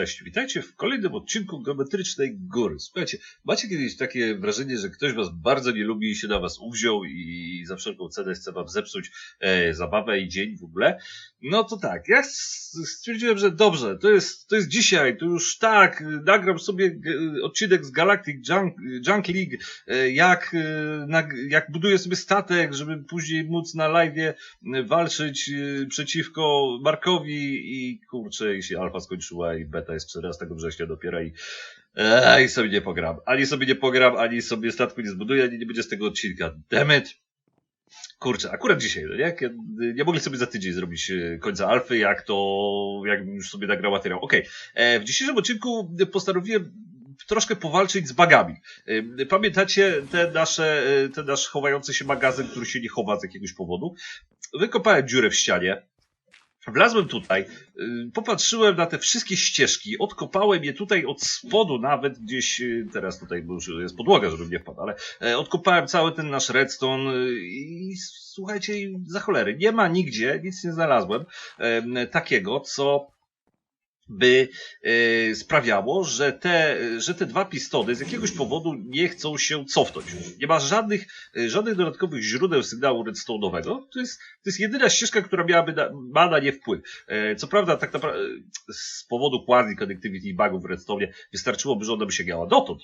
Cześć, witajcie w kolejnym odcinku Geometrycznej Góry. Słuchajcie, macie kiedyś takie wrażenie, że ktoś was bardzo nie lubi i się na was uwziął i za wszelką cenę chce wam zepsuć e, zabawę i dzień w ogóle? No to tak, ja stwierdziłem, że dobrze, to jest, to jest dzisiaj, to już tak, nagram sobie odcinek z Galactic Junk, Junk League, e, jak, e, jak buduję sobie statek, żeby później móc na live walczyć e, przeciwko Markowi i kurczę, i się alfa skończyła i beta jest 14 września dopiero i i sobie nie pogram. Ani sobie nie pogram, ani sobie statku nie zbuduję, ani nie będzie z tego odcinka. Demet. Kurczę, akurat dzisiaj, no nie? Nie mogli sobie za tydzień zrobić e, końca alfy, jak to, jakbym już sobie nagrał materiał. Okej, okay. w dzisiejszym odcinku postanowiłem troszkę powalczyć z bagami. E, pamiętacie te nasze, e, ten nasz chowający się magazyn, który się nie chowa z jakiegoś powodu? Wykopałem dziurę w ścianie, Wlazłem tutaj, y, popatrzyłem na te wszystkie ścieżki, odkopałem je tutaj od spodu nawet gdzieś, y, teraz tutaj już jest podłoga, żebym nie wpadł, ale e, odkopałem cały ten nasz redstone y, i słuchajcie, za cholery, nie ma nigdzie, nic nie znalazłem takiego, co by e, sprawiało, że te, że te dwa pistony z jakiegoś powodu nie chcą się cofnąć. Nie ma żadnych, e, żadnych dodatkowych źródeł sygnału redstone'owego. To jest, to jest jedyna ścieżka, która miałaby na, ma na nie wpływ. E, co prawda, tak naprawdę z powodu quasi connectivity bugów w redstone wystarczyłoby, że ona by sięgała dotąd.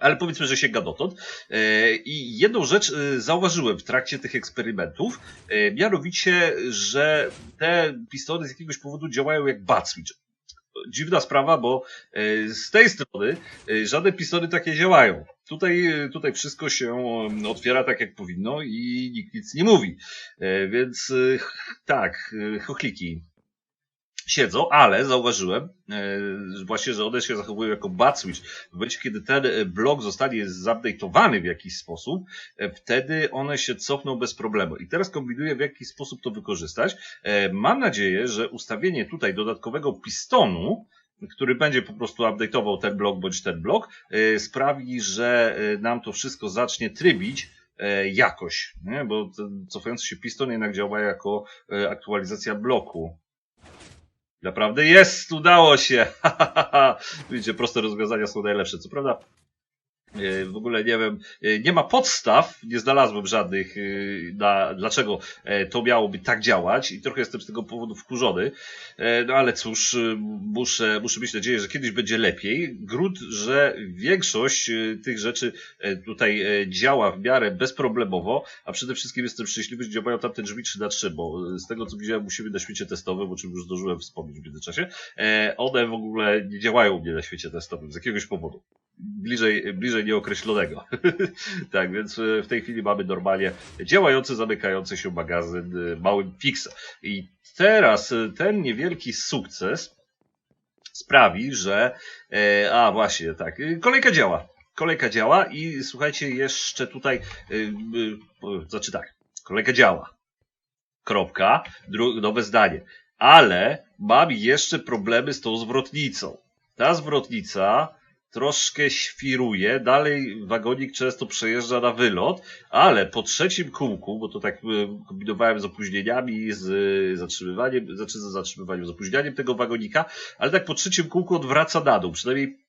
Ale powiedzmy, że sięga dotąd. E, I jedną rzecz e, zauważyłem w trakcie tych eksperymentów, e, mianowicie, że te pistony z jakiegoś powodu działają jak bat switch. Dziwna sprawa, bo z tej strony żadne pistony takie działają. Tutaj, tutaj wszystko się otwiera tak jak powinno i nikt nic nie mówi. Więc tak, chochliki siedzą, ale zauważyłem e, właśnie, że one się zachowują jako bat switch. W momencie, kiedy ten e, blok zostanie zupdate'owany w jakiś sposób, e, wtedy one się cofną bez problemu. I teraz kombinuję, w jaki sposób to wykorzystać. Mam nadzieję, że ustawienie tutaj dodatkowego pistonu, który będzie po prostu update'ował ten blok bądź ten blok, sprawi, że nam to wszystko zacznie trybić jakoś, nie? bo cofający się piston jednak działa jako aktualizacja bloku. Naprawdę jest, udało się. Widzicie, proste rozwiązania są najlepsze. Co prawda, w ogóle nie wiem, e, nie ma podstaw, nie znalazłem żadnych, e, na, dlaczego to miałoby tak działać i trochę jestem z tego powodu wkurzony, no ale cóż, muszę, muszę mieć nadzieję, że kiedyś będzie lepiej. Grunt, że większość tych rzeczy tutaj działa w miarę bezproblemowo, a przede wszystkim jestem szczęśliwy, że działają tam te drzwi 3 na 3 bo z tego co widziałem musimy na świecie testowym, o czym już zdążyłem wspomnieć w międzyczasie, one w ogóle nie działają u mnie na świecie testowym z jakiegoś powodu bliżej, bliżej nieokreślonego. tak, więc e, w tej chwili mamy normalnie działający, zamykający się magazyn e, małym fixem. I teraz e, ten niewielki sukces sprawi, że a właśnie, tak, kolejka działa. Kolejka działa i słuchajcie, jeszcze tutaj znaczy tak, kolejka działa. Kropka, nowe zdanie. Ale mam jeszcze problemy z tą zwrotnicą. Ta zwrotnica troszkę świruje, dalej wagonik często przejeżdża na wylot, ale po trzecim kółku, bo to tak e, kombinowałem z opóźnieniami, z zatrzymywaniem, znaczy z zatrzymywaniem, z opóźnianiem tego wagonika, ale tak po trzecim kółku odwraca na dół, przynajmniej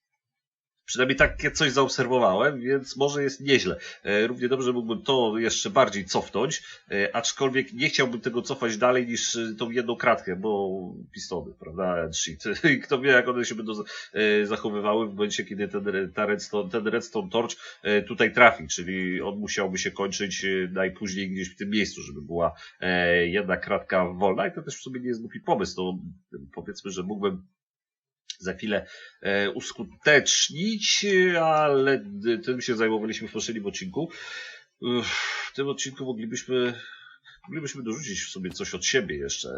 Przynajmniej takie coś zaobserwowałem, więc może jest nieźle. E, równie dobrze mógłbym to jeszcze bardziej cofnąć, e, aczkolwiek nie chciałbym tego cofać dalej niż e, tą jedną kratkę, bo pistony, prawda, shit. Kto wie, jak one się będą zachowywały w momencie, kiedy ten, ta redstone, ten redstone torch tutaj trafi, czyli on musiałby się kończyć najpóźniej gdzieś w tym miejscu, żeby była jedna kratka wolna i to też w sobie nie jest głupi pomysł. To powiedzmy, że mógłbym za chwilę e, uskutecznić, ale tym się zajmowaliśmy w poprzednim odcinku. W tym odcinku moglibyśmy moglibyśmy dorzucić sobie coś od siebie jeszcze.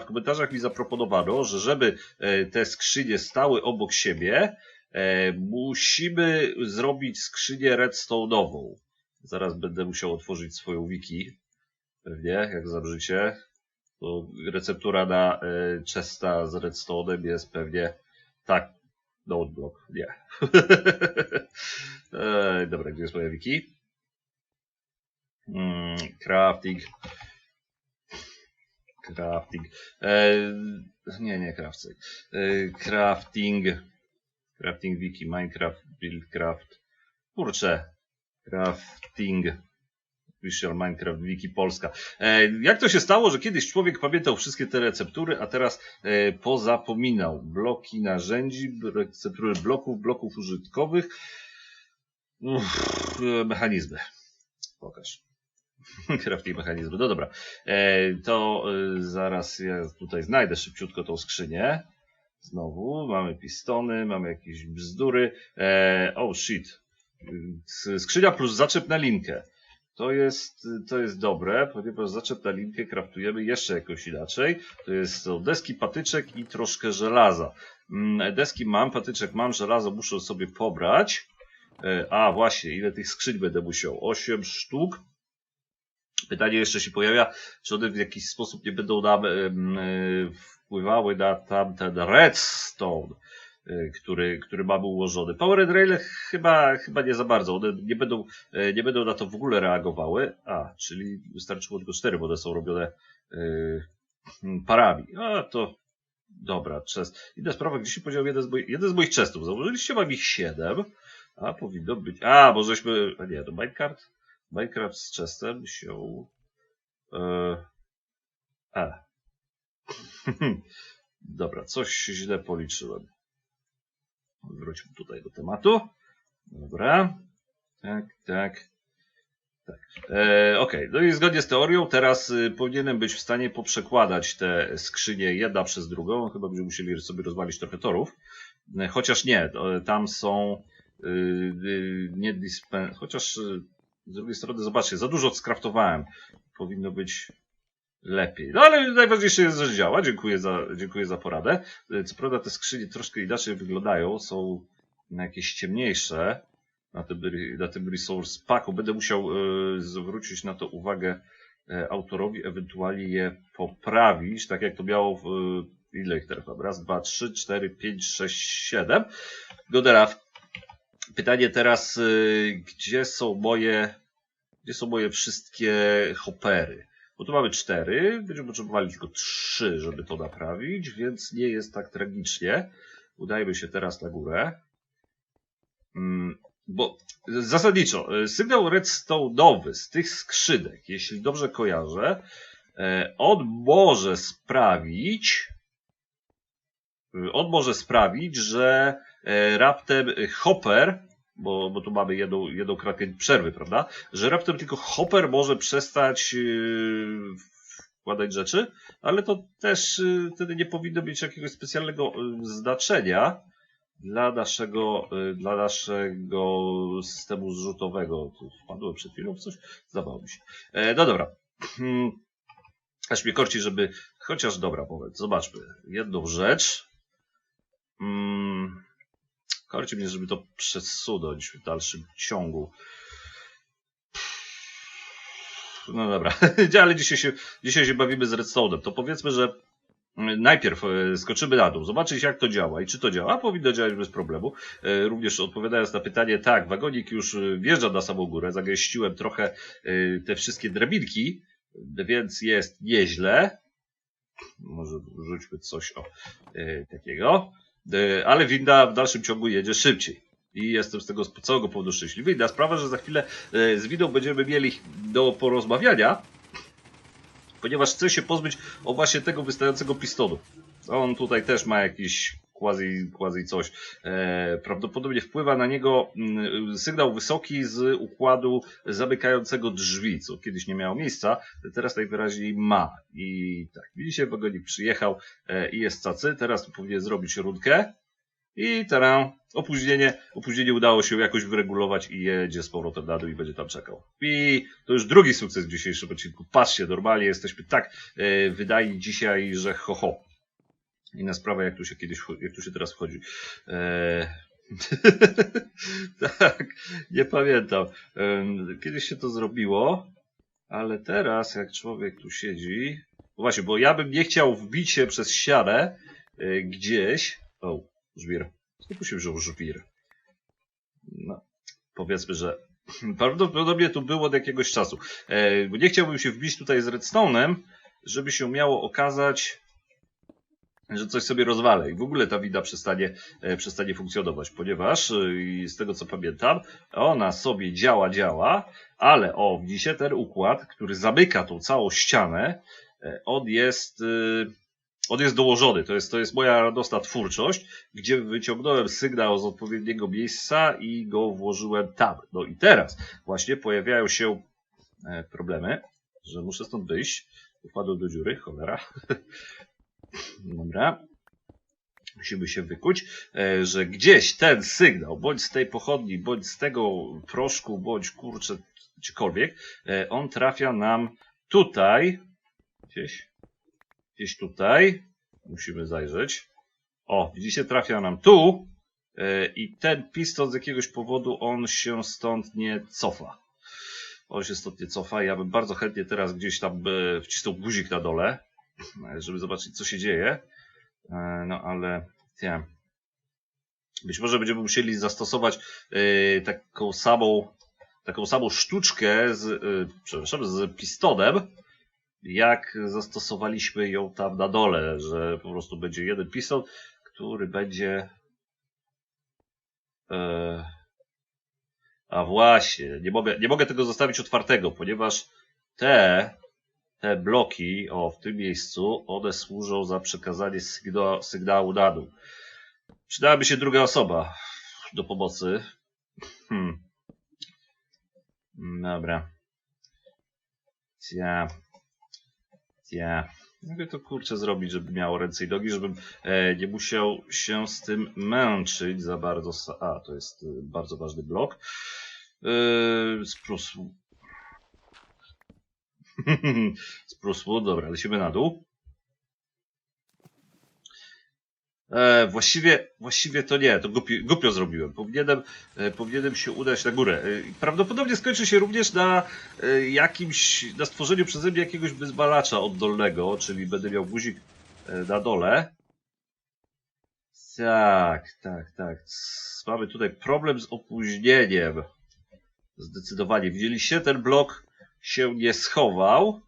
W komentarzach mi zaproponowano, że żeby e, te skrzynie stały obok siebie, e, musimy zrobić skrzynię redstone'ową. Zaraz będę musiał otworzyć swoją wiki. Pewnie, jak zabrzycie. To receptura na y, Chesta z Redstone'em jest pewnie tak. Noteblock, nie. e, dobra, gdzie jest moja wiki? Mm, crafting. crafting. E, nie, nie crafting. E, crafting. Crafting wiki, Minecraft, Buildcraft. Kurczę. Crafting. Visual Minecraft Wiki Polska. E, jak to się stało, że kiedyś człowiek pamiętał wszystkie te receptury, a teraz e, pozapominał? Bloki narzędzi, receptury bloków, bloków użytkowych. Uff, e, mechanizmy. Pokaż. Crafting mechanizmy. No dobra. To zaraz ja tutaj znajdę szybciutko tą skrzynię. Znowu mamy pistony, mamy jakieś bzdury. Oh shit. Skrzynia plus zaczep na linkę. To jest, to jest dobre, ponieważ zaczep na linkę kraftujemy jeszcze jakoś inaczej. To jest są deski, patyczek i troszkę żelaza. Mm, Deski mam, patyczek mam, żelazo muszę sobie pobrać. E, A właśnie, ile tych skrzyń będę musiał? 8 sztuk. Pytanie jeszcze się pojawia, czy one w jakiś sposób nie będą nam e, wpływały na tamten redstone, który, który mamy ułożony. Power Raile chyba, chyba nie za bardzo. One nie będą, e, nie będą na to w ogóle reagowały. A, czyli wystarczyło tylko 4, bo one są robione e, parami. A, to dobra, chest. Inna sprawa, gdzie się podział jeden z moich, jeden z moich chestów? Założyliście, mam ich 7. A, powinno być. A, bo żeśmy. A nie, to Minecraft. Minecraft z chestem się. E, a. Dobra, coś źle policzyłem. Wróćmy tutaj do tematu. Dobra. Tak, tak. tak. E, Okej, no i zgodnie z teorią teraz y, powinienem być w stanie poprzekładać te skrzynie jedna przez drugą. Chyba będziemy musieli sobie rozwalić trochę torów. E, Chociaż nie, to, tam są y, y, nie dispen... Chociaż y, z drugiej strony, zobaczcie, za dużo skraftowałem. Powinno być lepiej. No ale najważniejsze jest, że działa. Dziękuję za, dziękuję za poradę. Co prawda te skrzynie troszkę inaczej wyglądają. Są jakieś ciemniejsze na tym, na tym resource packu. Będę musiał y, zwrócić na to uwagę y, autorowi, ewentualnie je poprawić, tak jak to miało w, y, ile ich teraz mam? Raz, dwa, trzy, cztery, pięć, sześć, siedem. Godera, pytanie teraz, gdzie są moje, gdzie są moje wszystkie hopery? Bo tu mamy cztery, będziemy potrzebowali tylko trzy, żeby to naprawić, więc nie jest tak tragicznie. Udajmy się teraz na górę. Mm, Bo zasadniczo, y, sygnał redstone'owy z tych skrzynek, jeśli dobrze kojarzę, e, on może sprawić, y, on może sprawić, że e, raptem hopper, bo, bo tu mamy jedną, jedną kratkę przerwy, prawda? Że raptem tylko hopper może przestać yy, wkładać rzeczy, ale to też yy, wtedy nie powinno mieć jakiegoś specjalnego yy, znaczenia dla naszego, dla naszego systemu zrzutowego. Tu wpadłem przed chwilą w coś? Zdawało mi się. E, no dobra. Hmm. Aż mnie korci, żeby chociaż dobra, powiedz, zobaczmy. Jedną rzecz. Mm. Korci mnie, żeby to przesunąć w dalszym ciągu. No dobra, ale dzisiaj się, dzisiaj się bawimy z Redstone'em. To powiedzmy, że najpierw e, skoczymy na dół, zobaczyć jak to działa i czy to działa. Powinno działać bez problemu. E, Również odpowiadając na pytanie, tak, wagonik już e, wjeżdża na samą górę. Zagęściłem trochę te wszystkie drabinki, więc jest nieźle. Może rzućmy coś o takiego. E, Ale winda w dalszym ciągu jedzie szybciej. I jestem z tego z całego powodu szczęśliwy. Inna sprawa, że za chwilę e, z windą będziemy mieli do porozmawiania, ponieważ chcę się pozbyć o właśnie tego wystającego pistonu. On tutaj też ma jakiś quasi, quasi coś. E, prawdopodobnie wpływa na niego mm, sygnał wysoki z układu zamykającego drzwi, co kiedyś nie miało miejsca, teraz najwyraźniej ma. I tak, widzicie, wagonik przyjechał e, i jest cacy. Teraz powinien zrobić rundkę. I teraz opóźnienie, opóźnienie udało się jakoś wyregulować i jedzie z powrotem na dół i będzie tam czekał. I to już drugi sukces w dzisiejszym odcinku. Patrzcie, normalnie jesteśmy tak e, wydajni dzisiaj, że ho ho. Inna sprawa, jak tu się kiedyś, jak tu się teraz wchodzi. E... tak, nie pamiętam. Kiedyś się to zrobiło, ale teraz jak człowiek tu siedzi... No właśnie, bo ja bym nie chciał wbić się przez ścianę e, gdzieś... O, żwir. Tu się wziął żwir? No, powiedzmy, że prawdopodobnie to było od jakiegoś czasu. E, bo nie chciałbym się wbić tutaj z redstone'em, żeby się miało okazać, że coś sobie rozwalę i w ogóle ta winda przestanie, e, przestanie funkcjonować, ponieważ e, z tego co pamiętam, ona sobie działa, działa, ale o, widzicie ten układ, który zamyka tą całą ścianę, e, on jest, on jest dołożony. To jest, to jest moja radosna twórczość, gdzie wyciągnąłem sygnał z odpowiedniego miejsca i go włożyłem tam. No i teraz właśnie pojawiają się problemy, że muszę stąd wyjść. Wpadłem do dziury, cholera. Dobra. Musimy się wykuć, e, że gdzieś ten sygnał, bądź z tej pochodni, bądź z tego proszku, bądź kurczę, gdziekolwiek, e, on trafia nam tutaj. Gdzieś. Gdzieś tutaj. Musimy zajrzeć. O, widzicie, trafia nam tu. e, I ten piston z jakiegoś powodu on się stąd nie cofa. On się stąd nie cofa. Ja bym bardzo chętnie teraz gdzieś tam wcisnął guzik na dole, żeby zobaczyć, co się dzieje. E, No ale nie. Być może będziemy musieli zastosować e, taką samą, taką samą sztuczkę z, e, przepraszam, z pistonem, jak zastosowaliśmy ją tam na dole, że po prostu będzie jeden piston, który będzie. E, a właśnie, nie mogę, nie mogę tego zostawić otwartego, ponieważ te, te bloki, o w tym miejscu, one służą za przekazanie sygna, sygnału na dół. Przydałaby się druga osoba do pomocy. Hmm. Dobra. Cia. Cia. Mogę to kurczę zrobić, żeby miało ręce i nogi, żebym e, nie musiał się z tym męczyć za bardzo. A, to jest e, bardzo ważny blok. E, sprusł. sprusł, dobra, lecimy na dół. E, właściwie, właściwie to nie, to głupio, głupio zrobiłem. Powinienem, e, powinienem się udać na górę. E, prawdopodobnie skończy się również na e, jakimś, na stworzeniu przeze mnie jakiegoś wyzwalacza oddolnego, czyli będę miał guzik e, na dole. Tak, tak, tak. Mamy tutaj problem z opóźnieniem. Zdecydowanie. Widzieliście, ten blok się nie schował.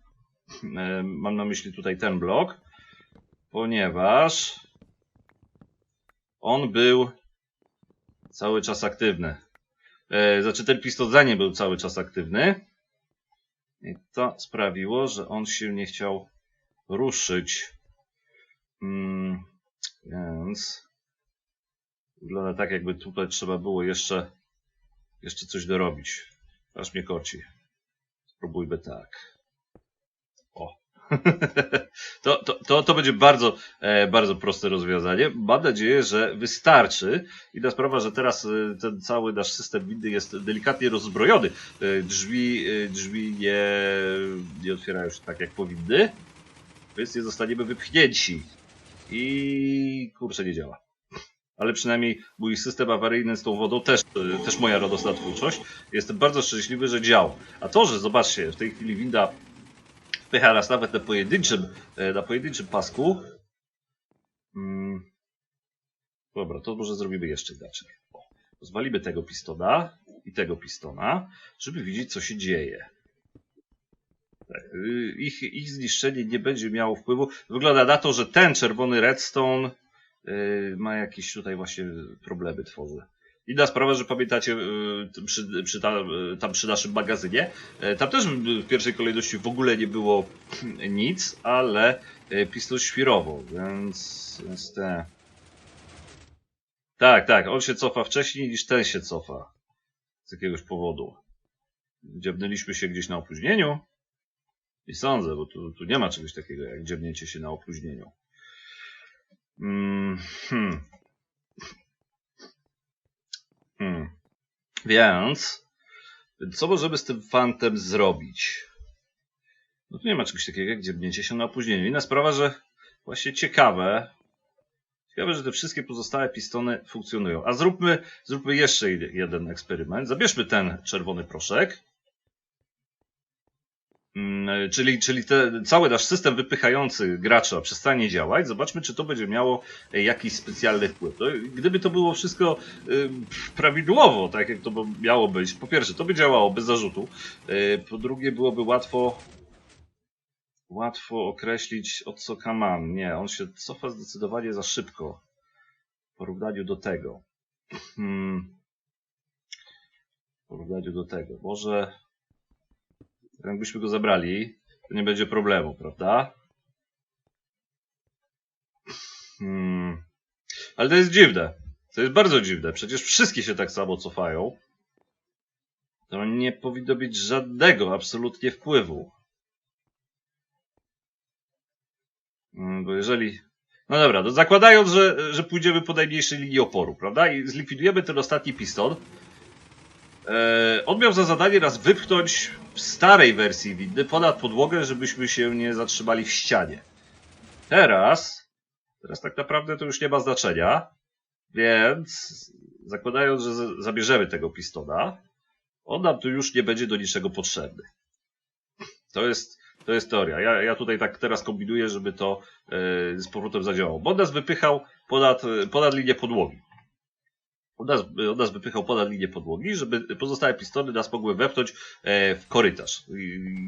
E, Mam na myśli tutaj ten blok, ponieważ on był cały czas aktywny. E, znaczy ten nim był cały czas aktywny. I to sprawiło, że on się nie chciał ruszyć. Mm, więc wygląda tak, jakby tutaj trzeba było jeszcze, jeszcze coś dorobić. Aż mnie korci. Spróbujmy tak. O. to, to, to, to będzie bardzo, e, bardzo proste rozwiązanie. Mam nadzieję, że wystarczy. Inna sprawa, że teraz e, ten cały nasz system windy jest delikatnie rozbrojony. E, drzwi drzwi nie, nie otwierają się tak, jak powinny, więc nie zostaniemy wypchnięci. I kurczę, nie działa. Ale przynajmniej mój system awaryjny z tą wodą też, też moja radosna twórczość. Jestem bardzo szczęśliwy, że działa. A to, że zobaczcie, w tej chwili winda wpycha nas nawet na pojedynczym, e, na pojedynczym pasku. Mm. Dobra, to może zrobimy jeszcze inaczej. Pozwalimy tego pistona i tego pistona, żeby widzieć, co się dzieje. Tak, y, ich, ich zniszczenie nie będzie miało wpływu. Wygląda na to, że ten czerwony redstone ma jakieś tutaj właśnie problemy tworzy. Inna sprawa, że pamiętacie y, przy, przy ta, y, tam przy naszym magazynie, y, tam też w pierwszej kolejności w ogóle nie było nic, ale y, piston świrował, więc, więc te... Tak, tak, on się cofa wcześniej niż ten się cofa. Z jakiegoś powodu. Dziabnęliśmy się gdzieś na opóźnieniu. Nie sądzę, bo tu, tu nie ma czegoś takiego jak dziabnięcie się na opóźnieniu. Mm, hmm. Hmm. Więc, co możemy z tym fantem zrobić? No tu nie ma czegoś takiego jak dziebnięcie się na opóźnieniu. Inna sprawa, że właśnie ciekawe, ciekawe, że te wszystkie pozostałe pistony funkcjonują. A zróbmy, zróbmy jeszcze jeden eksperyment. Zabierzmy ten czerwony proszek. Mm, Czyli, czyli te, cały nasz system wypychający gracza przestanie działać. Zobaczmy, czy to będzie miało e, jakiś specjalny wpływ. Gdyby to było wszystko y, prawidłowo, tak jak to miało być, po pierwsze, to by działało bez zarzutu. Po drugie, byłoby łatwo łatwo określić od co kaman. Nie, on się cofa zdecydowanie za szybko w porównaniu do tego. Hmm. W porównaniu do tego. Może jakbyśmy go zabrali, to nie będzie problemu, prawda? Hmm. Ale to jest dziwne. To jest bardzo dziwne. Przecież wszystkie się tak samo cofają. To nie powinno być żadnego absolutnie wpływu. Mm, Bo jeżeli. No dobra, to zakładając, że, że pójdziemy po najmniejszej linii oporu, prawda? I zlikwidujemy ten ostatni piston. E, on miał za zadanie raz wypchnąć w starej wersji windy ponad podłogę, żebyśmy się nie zatrzymali w ścianie. Teraz, teraz tak naprawdę to już nie ma znaczenia, więc zakładając, że zabierzemy tego pistona, on nam tu już nie będzie do niczego potrzebny. To jest, to jest teoria. Ja, ja tutaj tak teraz kombinuję, żeby to e, z powrotem zadziałało. Bo on nas wypychał ponad, ponad linię podłogi. Nas, on nas wypychał ponad linię podłogi, żeby pozostałe pistony nas mogły wepchnąć e, w korytarz.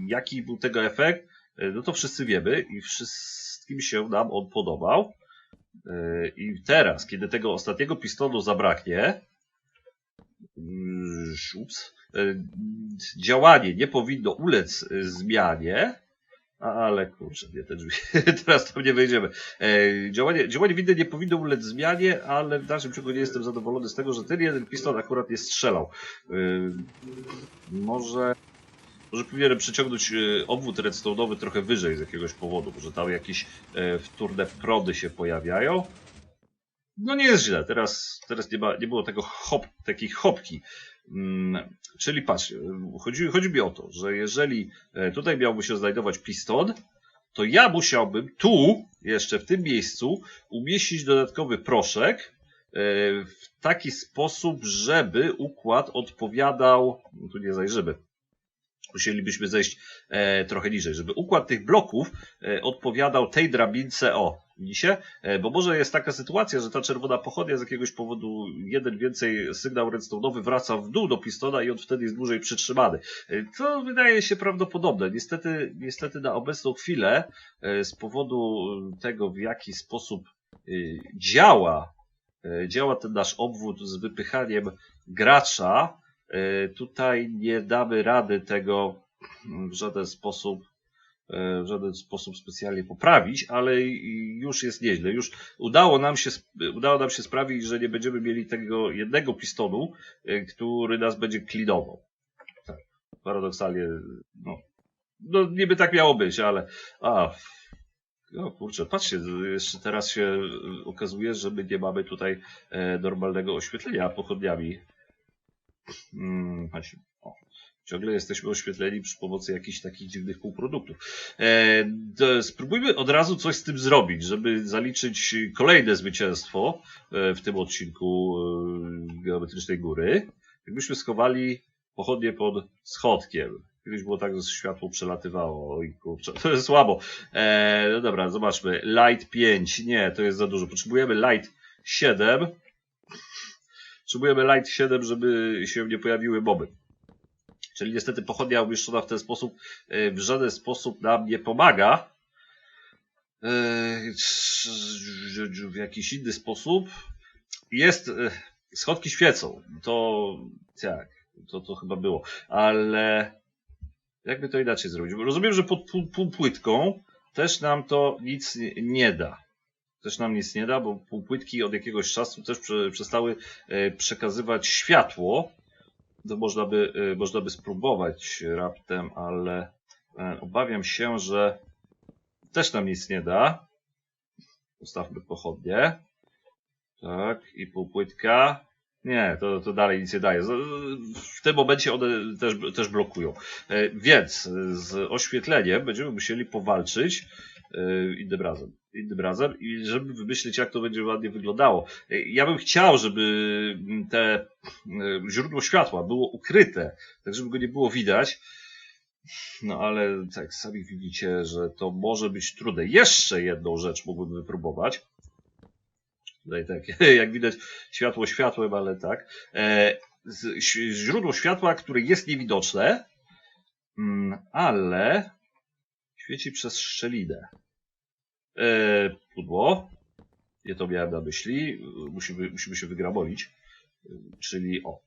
Jaki był tego efekt? E, No to wszyscy wiemy i wszystkim się nam on podobał. E, I teraz, kiedy tego ostatniego pistonu zabraknie, mm, ups, działanie nie powinno ulec e, zmianie, ale kurczę, nie te drzwi. Teraz tam nie wejdziemy. E, działanie, działanie windy nie powinno ulec zmianie, ale w dalszym ciągu nie jestem zadowolony z tego, że ten jeden piston akurat nie strzelał. E, może, może powinienem przyciągnąć e, obwód redstone'owy trochę wyżej z jakiegoś powodu, może tam jakieś e, wtórne prody się pojawiają. No nie jest źle, teraz, teraz nie, ma, nie było tego hop, takiej hopki. Mm, czyli patrz, chodzi, chodzi mi o to, że jeżeli e, tutaj miałby się znajdować piston, to ja musiałbym tu, jeszcze w tym miejscu, umieścić dodatkowy proszek e, w taki sposób, żeby układ odpowiadał, tu nie zajrzymy, musielibyśmy zejść e, trochę niżej, żeby układ tych bloków e, odpowiadał tej drabince o. Widzicie? E, bo może jest taka sytuacja, że ta czerwona pochodnia z jakiegoś powodu jeden więcej sygnał redstone'owy wraca w dół do pistona i on wtedy jest dłużej przytrzymany. E, To wydaje się prawdopodobne. Niestety, niestety na obecną chwilę e, z powodu tego, w jaki sposób e, działa, działa ten nasz obwód z wypychaniem gracza, tutaj nie damy rady tego w żaden sposób e, w żaden sposób specjalnie poprawić, ale już jest nieźle. Już udało nam się, udało nam się sprawić, że nie będziemy mieli tego jednego pistonu, e, który nas będzie klinował. Tak, paradoksalnie, no, no niby tak miało być, ale a, o kurczę, patrzcie, jeszcze teraz się e, okazuje, że my nie mamy tutaj e, normalnego oświetlenia pochodniami. Hmm, o. Ciągle jesteśmy oświetleni przy pomocy jakichś takich dziwnych półproduktów. E, spróbujmy od razu coś z tym zrobić, żeby zaliczyć kolejne zwycięstwo e, w tym odcinku e, Geometrycznej Góry. Jakbyśmy schowali pochodnie pod schodkiem. Kiedyś było tak, że światło przelatywało. Oj, kurczę, to jest słabo. E, no dobra, zobaczmy. Light 5. Nie, to jest za dużo. Potrzebujemy Light 7. Potrzebujemy Light 7, żeby się nie pojawiły moby. Czyli niestety pochodnia umieszczona w ten sposób e, w żaden sposób nam nie pomaga. E, W jakiś inny sposób. Jest. e, Schodki świecą. To tak, to, to chyba było. Ale jakby to inaczej zrobić? Rozumiem, że pod pół, półpłytką też nam to nic nie da. Też nam nic nie da, bo półpłytki od jakiegoś czasu też prze, przestały e, przekazywać światło to można by, y, można by spróbować raptem, ale e, obawiam się, że też nam nic nie da. Ustawmy pochodnie. Tak, i półpłytka. Nie, to, to dalej nic nie daje. W tym momencie one też, też blokują. E, Więc z oświetleniem będziemy musieli powalczyć e, innym razem. Innym razem i żeby wymyślić, jak to będzie ładnie wyglądało. E, Ja bym chciał, żeby te e, źródło światła było ukryte, tak żeby go nie było widać. No ale tak, sami widzicie, że to może być trudne. Jeszcze jedną rzecz mógłbym wypróbować. Tutaj tak, jak widać, światło światłem, ale tak. E, źródło światła, które jest niewidoczne, mm, ale Świeci przez szczelinę. E, pudło. Nie to miałem na myśli. Musimy, musimy się wygramolić. Czyli o.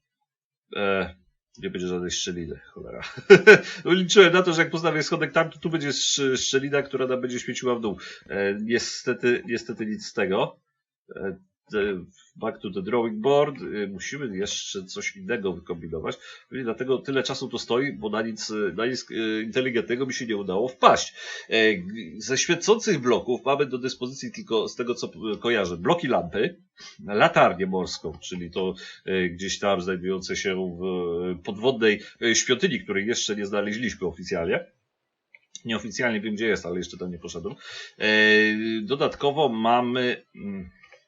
E, nie będzie żadnej szczeliny, cholera. Liczyłem na to, że jak postawię schodek tam, to tu będzie szczelina, która nam będzie świeciła w dół. E, niestety, niestety nic z tego. Back to the drawing board, y, musimy jeszcze coś innego wykombinować. Dlatego tyle czasu to stoi, bo na nic, na nic y, inteligentnego mi się nie udało wpaść. E, ze świecących bloków mamy do dyspozycji tylko z tego co kojarzę bloki lampy, latarnię morską, czyli to e, gdzieś tam znajdujące się w podwodnej e, świątyni, której jeszcze nie znaleźliśmy oficjalnie. Nieoficjalnie wiem gdzie jest, ale jeszcze tam nie poszedłem. Dodatkowo mamy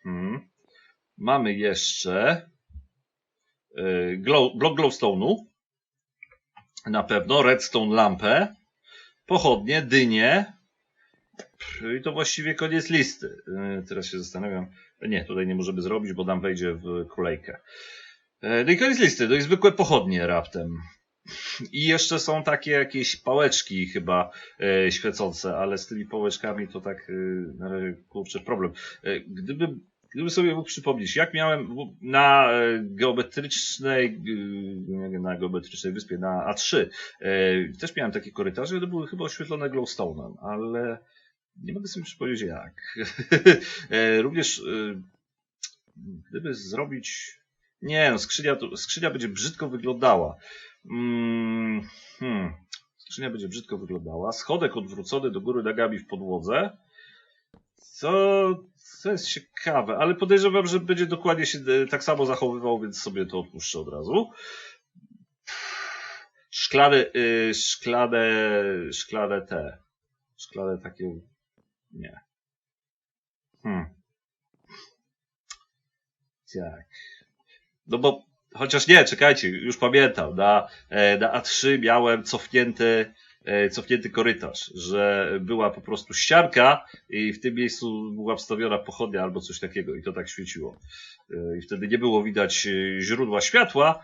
Hmm. Mamy jeszcze yy, glow, blok glowstone'u. Na pewno redstone lampę, pochodnie, dynie. I to właściwie koniec listy. Yy, teraz się zastanawiam. Nie, tutaj nie możemy zrobić, bo nam wejdzie w kolejkę. No i koniec listy. To jest zwykłe pochodnie raptem. I jeszcze są takie jakieś pałeczki chyba e, świecące, ale z tymi pałeczkami to tak e, kurczę problem. E, gdybym Gdyby sobie mógł przypomnieć, jak miałem na e, geometrycznej, e, na geometrycznej wyspie, na A3, e, też miałem takie korytarze, które były chyba oświetlone glowstone'em, ale nie mogę sobie przypomnieć jak. Również gdyby zrobić, nie no, skrzynia, skrzynia będzie brzydko wyglądała. Mm, hmm. Skrzynia będzie brzydko wyglądała. Schodek odwrócony do góry nogami w podłodze. Co to jest ciekawe, ale podejrzewam, że będzie dokładnie się e, tak samo zachowywał, więc sobie to odpuszczę od razu. Szklane, yy, szklane, szklane te. Szklane takie. Nie. Hmm. Tak. No bo, chociaż nie, czekajcie, już pamiętam, na, e, na A3 miałem cofnięty cofnięty korytarz, że była po prostu ścianka i w tym miejscu była wstawiona pochodnia albo coś takiego i to tak świeciło. E, I wtedy nie było widać e, źródła światła,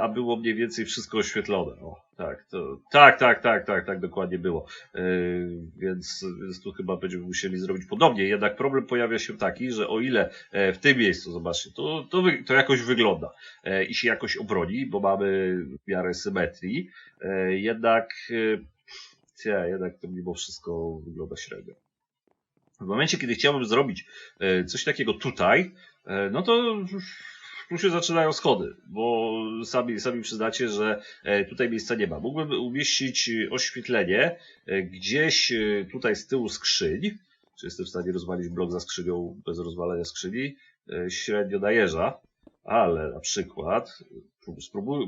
a było mniej więcej wszystko oświetlone. O, tak, to, tak, tak, tak, tak, tak dokładnie było. Więc, więc tu chyba będziemy musieli zrobić podobnie. Jednak problem pojawia się taki, że o ile w tym miejscu, zobaczcie, to, to, to jakoś wygląda i się jakoś obroni, bo mamy w miarę symetrii, jednak ja, jednak to mimo wszystko wygląda średnio. W momencie, kiedy chciałbym zrobić e, coś takiego tutaj, e, no to tu się zaczynają schody, bo sami, sami przyznacie, że e, tutaj miejsca nie ma. Mógłbym umieścić oświetlenie gdzieś tutaj z tyłu skrzyń, czy jestem w stanie rozwalić blok za skrzynią bez rozwalania skrzyni, średnio najeża, ale na przykład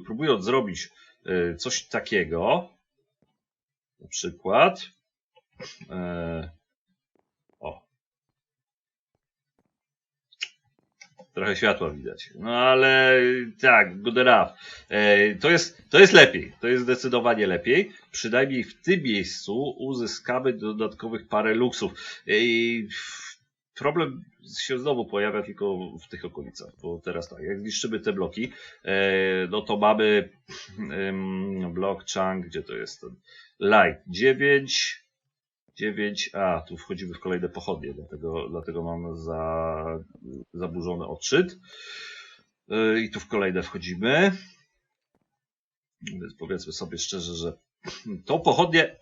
próbując zrobić coś takiego, na przykład. E, Trochę światła widać. No ale tak, good enough. E, to, jest, to jest lepiej. To jest zdecydowanie lepiej. Przynajmniej w tym miejscu uzyskamy dodatkowych parę luksów. E, problem się znowu pojawia tylko w tych okolicach, bo teraz tak, jak zniszczymy te bloki, no to mamy blok chunk, gdzie to jest ten light 9, 9, a tu wchodzimy w kolejne pochodnie, dlatego, dlatego mam za, zaburzony odczyt. Y, I tu w kolejne wchodzimy. Więc powiedzmy sobie szczerze, że tą pochodnię,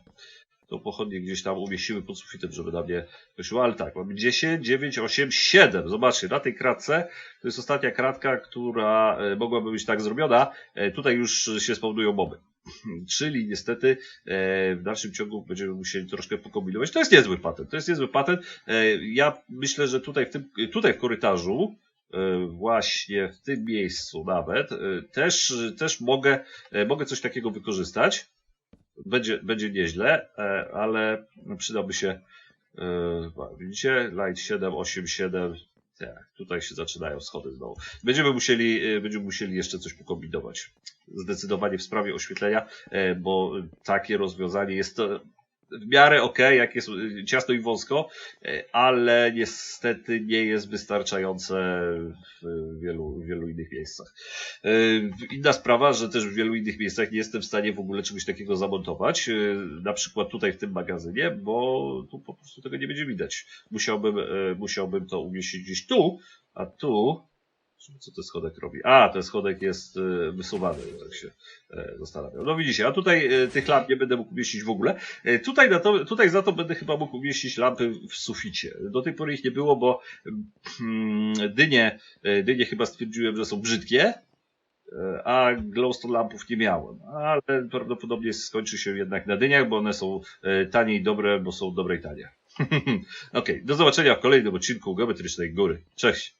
tą pochodnię gdzieś tam umieścimy pod sufitem, żeby na mnie wyszło, ale tak, mamy 10, 9, 8, 7. Zobaczcie, na tej kratce, to jest ostatnia kratka, która y, mogłaby być tak zrobiona. Y, tutaj już się spawnują moby. Czyli niestety e, w dalszym ciągu będziemy musieli troszkę pokombinować. To jest niezły patent. To jest niezły patent. E, ja myślę, że tutaj w, tym, tutaj w korytarzu, e, właśnie w tym miejscu nawet, też, też mogę, mogę coś takiego wykorzystać. Będzie, będzie nieźle, ale przydałby się widzicie, light 7, 8, 7, tak, tutaj się zaczynają schody znowu. Będziemy musieli, będziemy musieli jeszcze coś pokombinować zdecydowanie w sprawie oświetlenia, e, bo takie rozwiązanie jest to w miarę ok, jak jest y, ciasno i wąsko, y, ale niestety nie jest wystarczające w wielu, w wielu innych miejscach. Y, Inna sprawa, że też w wielu innych miejscach nie jestem w stanie w ogóle czegoś takiego zamontować, na przykład tutaj w tym magazynie, bo tu po prostu tego nie będzie widać. Musiałbym, musiałbym to umieścić gdzieś tu, a tu co ten schodek robi? A, ten schodek jest y, wysuwany, tak się e, zastanawiam. No widzicie, a tutaj e, tych lamp nie będę mógł umieścić w ogóle. E, Tutaj, na to, tutaj za to będę chyba mógł umieścić lampy w suficie. Do tej pory ich nie było, bo mm, dynie, e, dynie chyba stwierdziłem, że są brzydkie, e, a glowstone lampów nie miałem. Ale prawdopodobnie skończy się jednak na dyniach, bo one są e, tanie i dobre, bo są dobre i tanie. Okej, do zobaczenia w kolejnym odcinku Geometrycznej Góry. Cześć!